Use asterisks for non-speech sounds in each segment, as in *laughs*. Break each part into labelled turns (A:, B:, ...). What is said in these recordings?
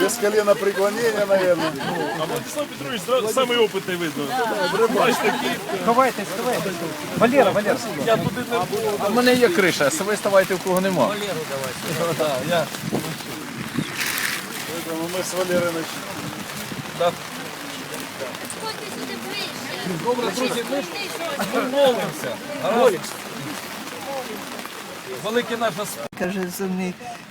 A: Без колена преклонения, наверное.
B: А Владислав Петрович зра- самий опитний видно. Бач такий.
C: Ховайтесь, ховайтесь. Валера, Валера.
B: Я туди не буду.
D: А в мене є криша, а ви ставайте, у кого нема. *laughs*
A: Поэтому мы с Валерой начнем.
E: Ходьте сюди ближче.
D: Добре, друзі, ми
E: Ближче.
D: помолимося. Гаразд. Великий наш Господь.
F: Каже, вони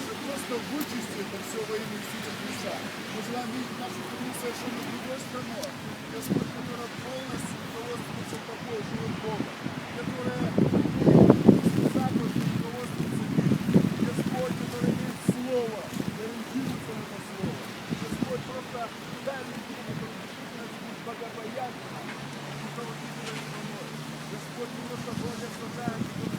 A: просто вычисти это все во имя Иисуса Христа. Мы желаем видеть нашу страну совершенно другой страной. Господь, которая полностью руководствуется тобой, живым Богом. Которая заповедь руководствуется ним. Господь, который слово, ориентируется слово. Господь, просто дай людям, которые действительно будут богобоязненно, и руководителя страной. Господь, мы просто благословляем, чтобы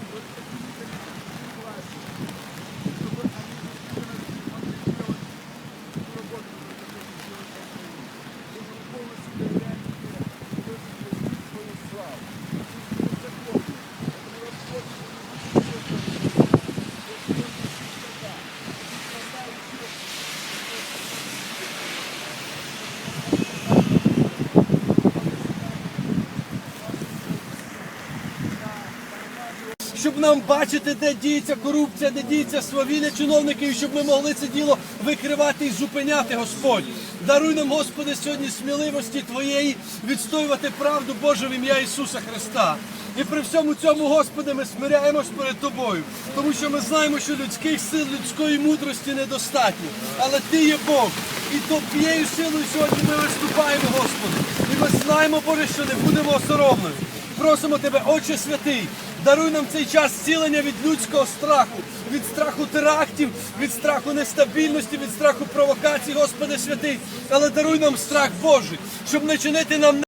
G: щоб нам бачити, де діється корупція, де діється свавілля чиновників, і щоб ми могли це діло викривати і зупиняти, Господь. Даруй нам, Господи, сьогодні сміливості Твоєї відстоювати правду Божу в ім'я Ісуса Христа. І при всьому цьому, Господи, ми смиряємось перед Тобою, тому що ми знаємо, що людських сил, людської мудрості недостатньо. Але Ти є Бог. І то тією силою сьогодні ми виступаємо, Господи. І ми знаємо, Боже, що не будемо осоромлені. Просимо Тебе, Отче Святий, даруй нам цей час зцілення від людського страху, від страху терактів, від страху нестабільності, від страху провокацій, Господи Святий. Але даруй нам страх Божий, щоб не чинити нам